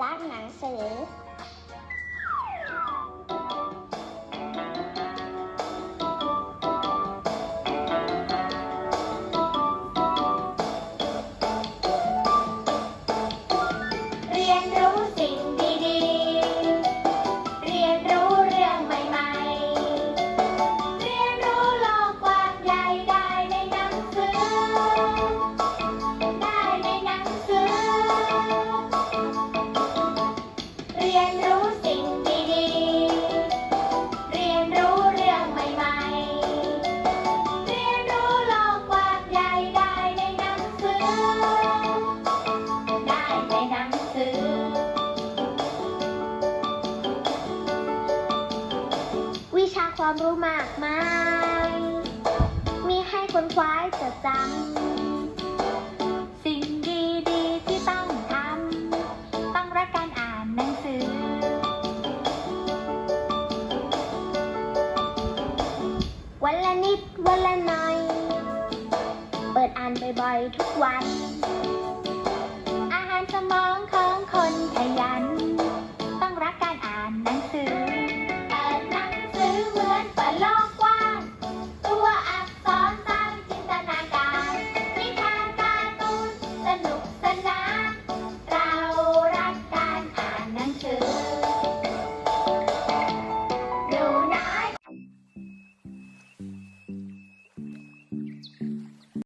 รักหนังสือ วิชาความรู้มากมาย มีให้คนคว้าจดจำ สิ่งดีดีที่ต้องทำ ต้องรักการอ่านหนังสือ วันละนิดวันละหน่อย เปิดอ่านบ่อยๆทุกวัน Suelo.